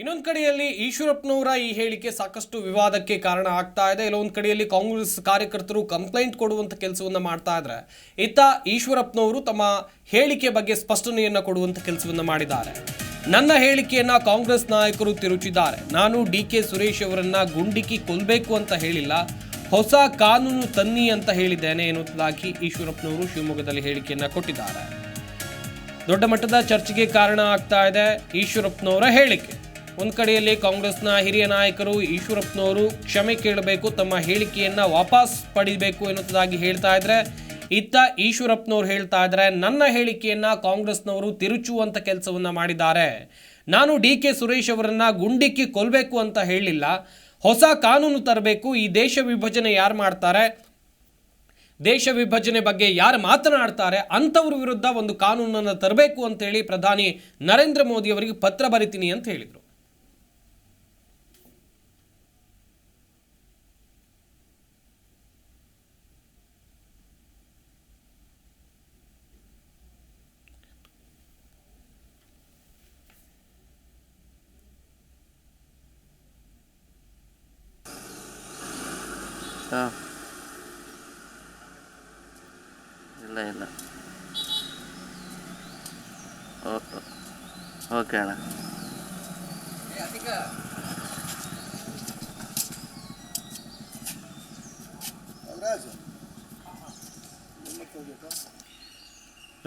ಇನ್ನೊಂದು ಕಡೆಯಲ್ಲಿ ಈಶ್ವರಪ್ಪನವರ ಈ ಹೇಳಿಕೆ ಸಾಕಷ್ಟು ವಿವಾದಕ್ಕೆ ಕಾರಣ ಆಗ್ತಾ ಇದೆ. ಇಲ್ಲೊಂದು ಕಡೆಯಲ್ಲಿ ಕಾಂಗ್ರೆಸ್ ಕಾರ್ಯಕರ್ತರು ಕಂಪ್ಲೇಂಟ್ ಕೊಡುವಂಥ ಕೆಲಸವನ್ನು ಮಾಡ್ತಾ ಇದ್ರೆ. ಇತ್ತ ಈಶ್ವರಪ್ಪನವರು ತಮ್ಮ ಹೇಳಿಕೆ ಬಗ್ಗೆ ಸ್ಪಷ್ಟನೆಯನ್ನು ಕೊಡುವಂಥ ಕೆಲಸವನ್ನು ಮಾಡಿದ್ದಾರೆ. ನನ್ನ ಹೇಳಿಕೆಯನ್ನು ಕಾಂಗ್ರೆಸ್ ನಾಯಕರು ತಿರುಚಿದ್ದಾರೆ. ನಾನು ಡಿ ಕೆ ಸುರೇಶ್ ಅವರನ್ನು ಗುಂಡಿಕ್ಕಿ ಕೊಲ್ಲಬೇಕು ಅಂತ ಹೇಳಿಲ್ಲ. ಹೊಸ ಕಾನೂನು ತನ್ನಿ ಅಂತ ಹೇಳಿದ್ದೇನೆ ಎನ್ನುವುದಾಗಿ ಈಶ್ವರಪ್ಪನವರು ಶಿವಮೊಗ್ಗದಲ್ಲಿ ಹೇಳಿಕೆಯನ್ನು ಕೊಟ್ಟಿದ್ದಾರೆ. ದೊಡ್ಡ ಮಟ್ಟದ ಚರ್ಚೆಗೆ ಕಾರಣ ಆಗ್ತಾ ಇದೆ ಈಶ್ವರಪ್ಪನವರ ಹೇಳಿಕೆ. ಒಂದು ಕಡೆಯಲ್ಲಿ ಕಾಂಗ್ರೆಸ್ನ ಹಿರಿಯ ನಾಯಕರು ಈಶ್ವರಪ್ಪನವರು ಕ್ಷಮೆ ಕೇಳಬೇಕು, ತಮ್ಮ ಹೇಳಿಕೆಯನ್ನು ವಾಪಸ್ ಪಡಿಬೇಕು ಎನ್ನುವುದಾಗಿ ಹೇಳ್ತಾ ಇದ್ರೆ, ಇತ್ತ ಈಶ್ವರಪ್ಪನವರು ಹೇಳ್ತಾ ಇದ್ದಾರೆ ನನ್ನ ಹೇಳಿಕೆಯನ್ನು ಕಾಂಗ್ರೆಸ್ನವರು ತಿರುಚುವಂಥ ಕೆಲಸವನ್ನು ಮಾಡಿದ್ದಾರೆ. ನಾನು ಡಿ ಕೆ ಸುರೇಶ್ ಅವರನ್ನ ಗುಂಡಿಕ್ಕಿ ಕೊಲ್ಲಬೇಕು ಅಂತ ಹೇಳಿಲ್ಲ. ಹೊಸ ಕಾನೂನು ತರಬೇಕು, ಈ ದೇಶ ವಿಭಜನೆ ಯಾರು ಮಾಡ್ತಾರೆ? ದೇಶ ವಿಭಜನೆ ಬಗ್ಗೆ ಯಾರು ಮಾತನಾಡ್ತಾರೆ? ಅಂಥವ್ರ ವಿರುದ್ಧ ಒಂದು ಕಾನೂನನ್ನು ತರಬೇಕು ಅಂತೇಳಿ ಪ್ರಧಾನಿ ನರೇಂದ್ರ ಮೋದಿ ಅವರಿಗೆ ಪತ್ರ ಬರಿತೀನಿ ಅಂತ ಹೇಳಿದರು. ಹಾಂ ಇಲ್ಲ ಇಲ್ಲ ಓಕೆ ಓಕೆ ಅಣ್ಣ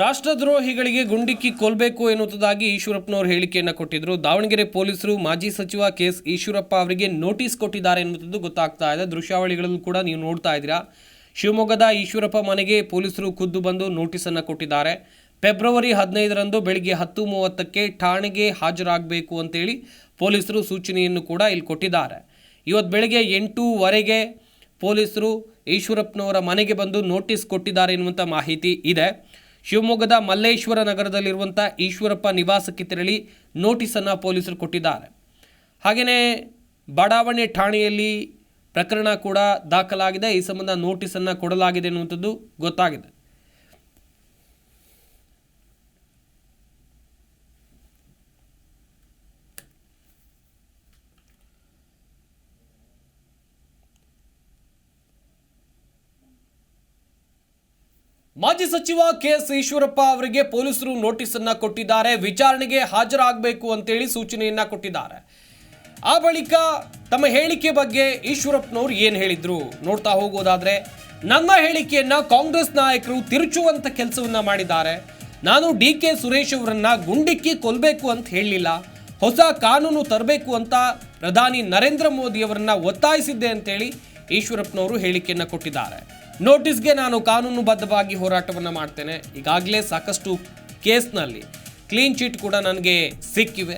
ರಾಷ್ಟ್ರದ್ರೋಹಿಗಳಿಗೆ ಗುಂಡಿಕ್ಕಿ ಕೊಲ್ಬೇಕು ಎನ್ನುವುದಾಗಿ ಈಶ್ವರಪ್ಪನವರು ಹೇಳಿಕೆಯನ್ನು ಕೊಟ್ಟಿದ್ರು. ದಾವಣಗೆರೆ ಪೊಲೀಸರು ಮಾಜಿ ಸಚಿವ ಕೆ ಎಸ್ ಈಶ್ವರಪ್ಪ ಅವರಿಗೆ ನೋಟಿಸ್ ಕೊಟ್ಟಿದ್ದಾರೆ ಎನ್ನುವುದು ಗೊತ್ತಾಗ್ತಾ ಇದೆ. ದೃಶ್ಯಾವಳಿಗಳಲ್ಲೂ ಕೂಡ ನೀವು ನೋಡ್ತಾ ಇದ್ದೀರಾ. ಶಿವಮೊಗ್ಗದ ಈಶ್ವರಪ್ಪ ಮನೆಗೆ ಪೊಲೀಸರು ಖುದ್ದು ಬಂದು ನೋಟಿಸನ್ನು ಕೊಟ್ಟಿದ್ದಾರೆ. ಫೆಬ್ರವರಿ ಹದಿನೈದರಂದು ಬೆಳಗ್ಗೆ ಹತ್ತು ಮೂವತ್ತಕ್ಕೆ ಠಾಣೆಗೆ ಹಾಜರಾಗಬೇಕು ಅಂತೇಳಿ ಪೊಲೀಸರು ಸೂಚನೆಯನ್ನು ಕೂಡ ಇಲ್ಲಿ ಕೊಟ್ಟಿದ್ದಾರೆ. ಇವತ್ತು ಬೆಳಗ್ಗೆ ಎಂಟೂವರೆಗೆ ಪೊಲೀಸರು ಈಶ್ವರಪ್ಪನವರ ಮನೆಗೆ ಬಂದು ನೋಟಿಸ್ ಕೊಟ್ಟಿದ್ದಾರೆ ಎನ್ನುವಂಥ ಮಾಹಿತಿ ಇದೆ. ಶಿವಮೊಗ್ಗದ ಮಲ್ಲೇಶ್ವರ ನಗರದಲ್ಲಿರುವಂಥ ಈಶ್ವರಪ್ಪ ನಿವಾಸಕ್ಕೆ ತೆರಳಿ ನೋಟಿಸನ್ನು ಪೊಲೀಸರು ಕೊಟ್ಟಿದ್ದಾರೆ. ಹಾಗೆಯೇ ಬಡಾವಣೆ ಠಾಣೆಯಲ್ಲಿ ಪ್ರಕರಣ ಕೂಡ ದಾಖಲಾಗಿದೆ. ಈ ಸಂಬಂಧ ನೋಟಿಸನ್ನು ಕೊಡಲಾಗಿದೆ ಅನ್ನುವಂಥದ್ದು ಗೊತ್ತಾಗಿದೆ. ಮಾಜಿ ಸಚಿವ ಕೆ ಎಸ್ ಈಶ್ವರಪ್ಪ ಅವರಿಗೆ ಪೊಲೀಸರು ನೋಟಿಸ್ ಅನ್ನ ಕೊಟ್ಟಿದ್ದಾರೆ. ವಿಚಾರಣೆಗೆ ಹಾಜರಾಗಬೇಕು ಅಂತೇಳಿ ಸೂಚನೆಯನ್ನ ಕೊಟ್ಟಿದ್ದಾರೆ. ಆ ಬಳಿಕ ತಮ್ಮ ಹೇಳಿಕೆ ಬಗ್ಗೆ ಈಶ್ವರಪ್ಪನವರು ಏನು ಹೇಳಿದ್ರು ನೋಡ್ತಾ ಹೋಗೋದಾದ್ರೆ, ನನ್ನ ಹೇಳಿಕೆಯನ್ನ ಕಾಂಗ್ರೆಸ್ ನಾಯಕರು ತಿರುಚುವಂತ ಕೆಲಸವನ್ನ ಮಾಡಿದ್ದಾರೆ. ನಾನು ಡಿ ಕೆ ಸುರೇಶ್ ಅವರನ್ನ ಗುಂಡಿಕ್ಕಿ ಕೊಲ್ಬೇಕು ಅಂತ ಹೇಳಲಿಲ್ಲ. ಹೊಸ ಕಾನೂನು ತರಬೇಕು ಅಂತ ಪ್ರಧಾನಿ ನರೇಂದ್ರ ಮೋದಿ ಅವರನ್ನ ಒತ್ತಾಯಿಸಿದ್ದೆ ಅಂತೇಳಿ ಈಶ್ವರಪ್ಪನವರು ಹೇಳಿಕೆಯನ್ನ ಕೊಟ್ಟಿದ್ದಾರೆ. ನೋಟಿಸ್ಗೆ ನಾನು ಕಾನೂನುಬದ್ಧವಾಗಿ ಹೋರಾಟವನ್ನು ಮಾಡ್ತೇನೆ. ಈಗಾಗಲೇ ಸಾಕಷ್ಟು ಕೇಸ್ನಲ್ಲಿ ಕ್ಲೀನ್ ಚೀಟ್ ಕೂಡ ನನಗೆ ಸಿಕ್ಕಿವೆ.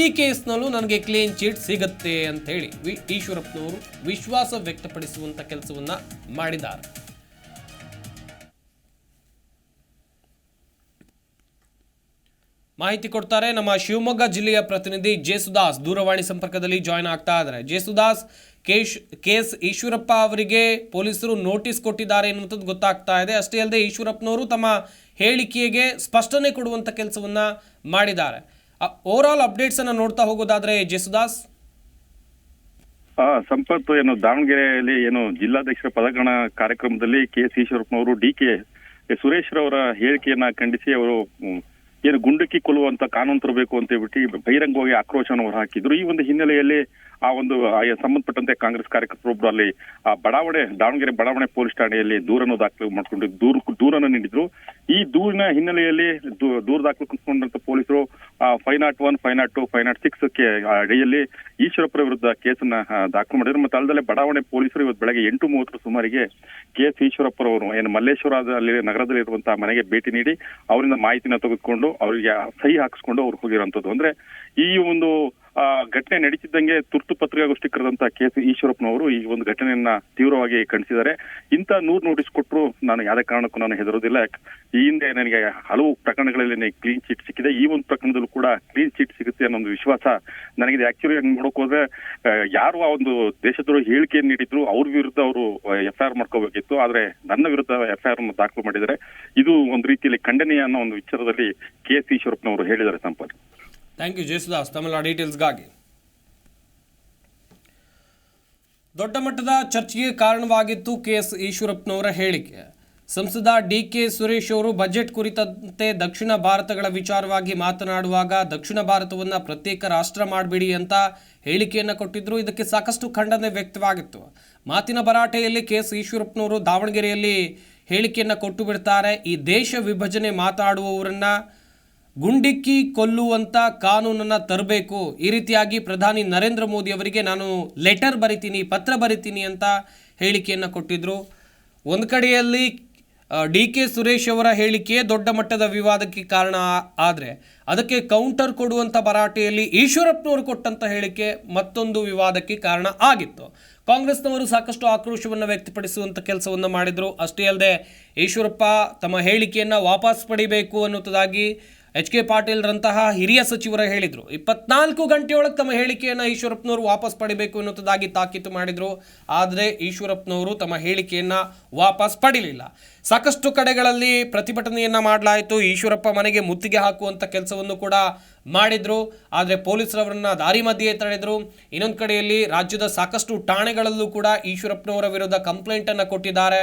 ಈ ಕೇಸ್ನಲ್ಲೂ ನನಗೆ ಕ್ಲೀನ್ ಚೀಟ್ ಸಿಗುತ್ತೆ ಅಂತೇಳಿ ವಿ ಈಶ್ವರಪ್ಪನವರು ವಿಶ್ವಾಸ ವ್ಯಕ್ತಪಡಿಸುವಂಥ ಕೆಲಸವನ್ನು ಮಾಡಿದ್ದಾರೆ. ಮಾಹಿತಿ ಕೊಡ್ತಾರೆ. ನಮ್ಮ ಶಿವಮೊಗ್ಗ ಜಿಲ್ಲೆಯ ಪ್ರತಿನಿಧಿ ಜೇಸುದಾಸ್ ದೂರವಾಣಿ ಸಂಪರ್ಕದಲ್ಲಿ ಜಾಯ್ನ್ ಆಗ್ತಾ ಇದ್ದಾರೆ. ಜೇಸುದಾಸ್, ಕೇಶ್, ಕೇಸ್ ಈಶ್ವರಪ್ಪ ಅವರಿಗೆ ಪೊಲೀಸರು ನೋಟಿಸ್ ಕೊಟ್ಟಿದ್ದಾರೆ ಎನ್ನುವಂಥದ್ದು ಗೊತ್ತಾಗ್ತಾ ಇದೆ. ಅಷ್ಟೇ ಅಲ್ಲದೆ ಈಶ್ವರಪ್ಪನವರು ತಮ್ಮ ಹೇಳಿಕೆಗೆ ಸ್ಪಷ್ಟನೆ ಕೊಡುವಂಥ ಕೆಲಸವನ್ನು ಮಾಡಿದ್ದಾರೆ. ಓವರ್ ಆಲ್ ಅಪ್ಡೇಟ್ಸ್ ಅನ್ನ ನೋಡ್ತಾ ಹೋಗೋದಾದ್ರೆ ಜೇಸುದಾಸ್? ಆ ಸಂಪತ್ ಏನು ದಾವಣಗೆರೆಯಲ್ಲಿ ಏನು ಜಿಲ್ಲಾಧ್ಯಕ್ಷರ ಪದಗ್ರಹಣ ಕಾರ್ಯಕ್ರಮದಲ್ಲಿ ಕೆ ಎಸ್ ಈಶ್ವರಪ್ಪನವರು ಡಿ ಕೆ ಸುರೇಶ್ ರವರ ಹೇಳಿಕೆಯನ್ನ ಖಂಡಿಸಿ ಅವರು ಏನು ಗುಂಡಕ್ಕಿ ಕೊಲ್ಲುವಂತ ಕಾನೂನು ತರಬೇಕು ಅಂತ ಹೇಳ್ಬಿಟ್ಟು ಬಹಿರಂಗವಾಗಿ ಆಕ್ರೋಶವನ್ನು ಹೊರಹಾಕಿದ್ರು. ಈ ಒಂದು ಹಿನ್ನೆಲೆಯಲ್ಲಿ ಆ ಒಂದು ಸಂಬಂಧಪಟ್ಟಂತೆ ಕಾಂಗ್ರೆಸ್ ಕಾರ್ಯಕರ್ತರೊಬ್ರು ಅಲ್ಲಿ ಆ, ಬಡಾವಣೆ, ದಾವಣಗೆರೆ ಬಡಾವಣೆ ಪೊಲೀಸ್ ಠಾಣೆಯಲ್ಲಿ ದೂರನ್ನು ದಾಖಲು ಮಾಡ್ಕೊಂಡು ದೂರು, ದೂರನ್ನು ನೀಡಿದ್ರು. ಈ ದೂರಿನ ಹಿನ್ನೆಲೆಯಲ್ಲಿ ದೂ- ದಾಖಲು ದಾಖಲಿಸಿಕೊಂಡಂತ ಪೊಲೀಸರು five nought one, five nought two, five nought six ಅಡಿಯಲ್ಲಿ ಈಶ್ವರಪ್ಪರ ವಿರುದ್ಧ ಕೇಸನ್ನ ದಾಖಲು ಮಾಡಿದ್ರು. ಮತ್ತೆ ಅಲ್ಲದಲ್ಲೇ ಬಡಾವಣೆ ಪೊಲೀಸರು ಇವತ್ತು ಬೆಳಗ್ಗೆ ಎಂಟು ಮೂವತ್ತರ ಸುಮಾರಿಗೆ ಕೆ ಎಸ್ ಈಶ್ವರಪ್ಪರವರು, ಏನು ಮಲ್ಲೇಶ್ವರದಲ್ಲಿ ನಗರದಲ್ಲಿರುವಂತಹ ಮನೆಗೆ ಭೇಟಿ ನೀಡಿ ಅವರಿಂದ ಮಾಹಿತಿನ ತೆಗೆದುಕೊಂಡು ಅವರಿಗೆ ಸಹಿ ಹಾಕಿಸ್ಕೊಂಡು ಅವ್ರು ಹೋಗಿರೋಂಥದ್ದು. ಅಂದ್ರೆ ಈ ಒಂದು ಘಟನೆ ನಡೀತಿದ್ದಂಗೆ ತುರ್ತು ಪತ್ರಿಕಾಗೋಷ್ಠಿ ಕರೆದಂತ ಕೆ ಸಿ ಈಶ್ವರಪ್ಪನವರು ಈ ಒಂದು ಘಟನೆಯನ್ನ ತೀವ್ರವಾಗಿ ಖಂಡಿಸಿದ್ದಾರೆ. ಇಂಥ ನೂರು ನೋಟಿಸ್ ಕೊಟ್ಟರು ನಾನು ಯಾವುದೇ ಕಾರಣಕ್ಕೂ ನಾನು ಹೆದರೋದಿಲ್ಲ ಈ ಹಿಂದೆ ನನಗೆ ಹಲವು ಪ್ರಕರಣಗಳಲ್ಲಿ ಕ್ಲೀನ್ ಚೀಟ್ ಸಿಕ್ಕಿದೆ. ಈ ಒಂದು ಪ್ರಕರಣದಲ್ಲೂ ಕೂಡ ಕ್ಲೀನ್ ಚೀಟ್ ಸಿಗುತ್ತೆ ಅನ್ನೋ ಒಂದು ವಿಶ್ವಾಸ ನನಗಿದೆ. ಆಕ್ಚುಲಿ ನೋಡಕ್ ಹೋದ್ರೆ ಯಾರು ಆ ಒಂದು ದೇಶದವರು ಹೇಳಿಕೆ ನೀಡಿದ್ರು, ಅವ್ರ ವಿರುದ್ಧ ಅವರು ಎಫ್ ಐ ಆರ್ ಮಾಡ್ಕೋಬೇಕಿತ್ತು. ಆದ್ರೆ ನನ್ನ ವಿರುದ್ಧ ಎಫ್ ಐ ಆರ್ ದಾಖಲು ಮಾಡಿದ್ದಾರೆ. ಇದು ಒಂದು ರೀತಿಯಲ್ಲಿ ಖಂಡನೀಯ ಅನ್ನೋ ಒಂದು ವಿಚಾರದಲ್ಲಿ ಕೆ ಎಸ್ ಈಶ್ವರಪ್ಪನವರು ಹೇಳಿದ್ದಾರೆ ಸಂಪತ್ ಥ್ಯಾಂಕ್ ಯು ಜೇಸುದಾಸ್ ತಮಿಳ ಡೀಟೇಲ್ಸ್ಗಾಗಿ ದೊಡ್ಡ ಮಟ್ಟದ ಚರ್ಚೆಗೆ ಕಾರಣವಾಗಿತ್ತು ಕೆ ಎಸ್ ಈಶ್ವರಪ್ಪನವರ ಹೇಳಿಕೆ. ಸಂಸದ ಡಿ ಕೆ ಸುರೇಶ್ ಅವರು ಬಜೆಟ್ ಕುರಿತಂತೆ ದಕ್ಷಿಣ ಭಾರತಗಳ ವಿಚಾರವಾಗಿ ಮಾತನಾಡುವಾಗ ದಕ್ಷಿಣ ಭಾರತವನ್ನು ಪ್ರತ್ಯೇಕ ರಾಷ್ಟ್ರ ಮಾಡಬೇಡಿ ಅಂತ ಹೇಳಿಕೆಯನ್ನು ಕೊಟ್ಟಿದ್ದರು ಇದಕ್ಕೆ ಸಾಕಷ್ಟು ಖಂಡನೆ ವ್ಯಕ್ತವಾಗಿತ್ತು. ಮಾತಿನ ಭರಾಟೆಯಲ್ಲಿ ಕೆ ಎಸ್ ಈಶ್ವರಪ್ಪನವರು ದಾವಣಗೆರೆಯಲ್ಲಿ ಹೇಳಿಕೆಯನ್ನು ಕೊಟ್ಟು ಬಿಡ್ತಾರೆ. ಈ ದೇಶ ವಿಭಜನೆ ಮಾತಾಡುವವರನ್ನು ಗುಂಡಿಕ್ಕಿ ಕೊಲ್ಲುವಂಥ ಕಾನೂನನ್ನು ತರಬೇಕು. ಈ ರೀತಿಯಾಗಿ ಪ್ರಧಾನಿ ನರೇಂದ್ರ ಮೋದಿ ಅವರಿಗೆ ನಾನು ಲೆಟರ್ ಬರಿತೀನಿ, ಪತ್ರ ಬರಿತೀನಿ ಅಂತ ಹೇಳಿಕೆಯನ್ನು ಕೊಟ್ಟಿದ್ದರು ಒಂದು ಕಡೆಯಲ್ಲಿ ಡಿ ಕೆ ಸುರೇಶ್ ಅವರ ಹೇಳಿಕೆ ದೊಡ್ಡ ಮಟ್ಟದ ವಿವಾದಕ್ಕೆ ಕಾರಣ ಆದರೆ, ಅದಕ್ಕೆ ಕೌಂಟರ್ ಕೊಡುವಂಥ ಭರಾಟೆಯಲ್ಲಿ ಈಶ್ವರಪ್ಪನವರು ಕೊಟ್ಟಂಥ ಹೇಳಿಕೆ ಮತ್ತೊಂದು ವಿವಾದಕ್ಕೆ ಕಾರಣ ಆಗಿತ್ತು. ಕಾಂಗ್ರೆಸ್ನವರು ಸಾಕಷ್ಟು ಆಕ್ರೋಶವನ್ನು ವ್ಯಕ್ತಪಡಿಸುವಂಥ ಕೆಲಸವನ್ನು ಮಾಡಿದರು. ಅಷ್ಟೇ ಅಲ್ಲದೆ, ಈಶ್ವರಪ್ಪ ತಮ್ಮ ಹೇಳಿಕೆಯನ್ನು ವಾಪಸ್ ಪಡಿಬೇಕು ಅನ್ನುವುದಾಗಿ ಎಚ್ ಕೆ ಪಾಟೀಲ್ರಂತಹ ಹಿರಿಯ ಸಚಿವರು ಹೇಳಿದರು, ಇಪ್ಪತ್ನಾಲ್ಕು ಗಂಟೆಯೊಳಗೆ ತಮ್ಮ ಹೇಳಿಕೆಯನ್ನು ಈಶ್ವರಪ್ಪನವರು ವಾಪಸ್ ಪಡಿಬೇಕು ಎನ್ನುವುದಾಗಿ ತಾಕೀತು ಮಾಡಿದರು. ಆದರೆ ಈಶ್ವರಪ್ಪನವರು ತಮ್ಮ ಹೇಳಿಕೆಯನ್ನು ವಾಪಸ್ ಪಡೀಲಿಲ್ಲ. ಸಾಕಷ್ಟು ಕಡೆಗಳಲ್ಲಿ ಪ್ರತಿಭಟನೆಯನ್ನು ಮಾಡಲಾಯಿತು. ಈಶ್ವರಪ್ಪ ಮನೆಗೆ ಮುತ್ತಿಗೆ ಹಾಕುವಂಥ ಕೆಲಸವನ್ನು ಕೂಡ ಮಾಡಿದ್ರು, ಆದರೆ ಪೊಲೀಸರವರನ್ನ ದಾರಿ ಮಧ್ಯೆ ತಡೆದ್ರು ಇನ್ನೊಂದು ಕಡೆಯಲ್ಲಿ ರಾಜ್ಯದ ಸಾಕಷ್ಟು ಠಾಣೆಗಳಲ್ಲೂ ಕೂಡ ಈಶ್ವರಪ್ಪನವರ ವಿರುದ್ಧ ಕಂಪ್ಲೇಂಟನ್ನು ಕೊಟ್ಟಿದ್ದಾರೆ.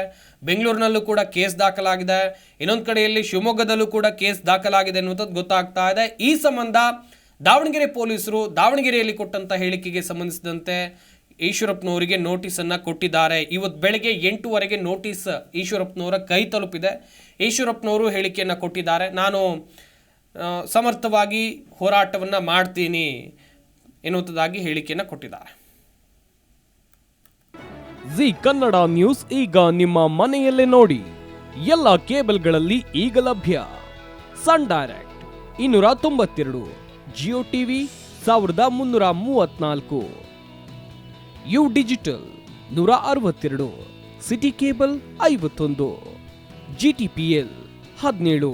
ಬೆಂಗಳೂರಿನಲ್ಲೂ ಕೂಡ ಕೇಸ್ ದಾಖಲಾಗಿದೆ. ಇನ್ನೊಂದು ಕಡೆಯಲ್ಲಿ ಶಿವಮೊಗ್ಗದಲ್ಲೂ ಕೂಡ ಕೇಸ್ ದಾಖಲಾಗಿದೆ ಅನ್ನುವಂಥದ್ದು ಗೊತ್ತಾಗ್ತಾ ಇದೆ. ಈ ಸಂಬಂಧ ದಾವಣಗೆರೆ ಪೊಲೀಸರು ದಾವಣಗೆರೆಯಲ್ಲಿ ಕೊಟ್ಟಂತ ಹೇಳಿಕೆಗೆ ಸಂಬಂಧಿಸಿದಂತೆ ಈಶ್ವರಪ್ಪನವರಿಗೆ ನೋಟಿಸನ್ನು ಕೊಟ್ಟಿದ್ದಾರೆ. ಇವತ್ತು ಬೆಳಗ್ಗೆ ಎಂಟುವರೆಗೆ ನೋಟಿಸ್ ಈಶ್ವರಪ್ಪನವರ ಕೈ ತಲುಪಿದೆ. ಈಶ್ವರಪ್ಪನವರು ಹೇಳಿಕೆಯನ್ನು ಕೊಟ್ಟಿದ್ದಾರೆ. ನಾನು ಸಮರ್ಥವಾಗಿ ಹೋರಾಟವನ್ನು ಮಾಡ್ತೀನಿ ಎನ್ನುವಂಥದ್ದಾಗಿ ಹೇಳಿಕೆಯನ್ನು ಕೊಟ್ಟಿದ್ದಾರೆ. ಜಿ ಕನ್ನಡ ನ್ಯೂಸ್ ಈಗ ನಿಮ್ಮ ಮನೆಯಲ್ಲೇ ನೋಡಿ. ಎಲ್ಲ ಕೇಬಲ್ಗಳಲ್ಲಿ ಈಗ ಲಭ್ಯ. ಸನ್ ಡೈರೆಕ್ಟ್ ಇನ್ನೂರ ತೊಂಬತ್ತೆರಡು, ಜಿಯೋ ಟಿವಿ ಸಾವಿರದ ಮುನ್ನೂರ ಮೂವತ್ನಾಲ್ಕು. ಯು ಡಿಜಿಟಲ್ ನೂರ ಅರವತ್ತೆರಡು, ಸಿಟಿ ಕೇಬಲ್ ಐವತ್ತೊಂದು, ಜಿ ಟಿ ಪಿ ಎಲ್ ಹದಿನೇಳು.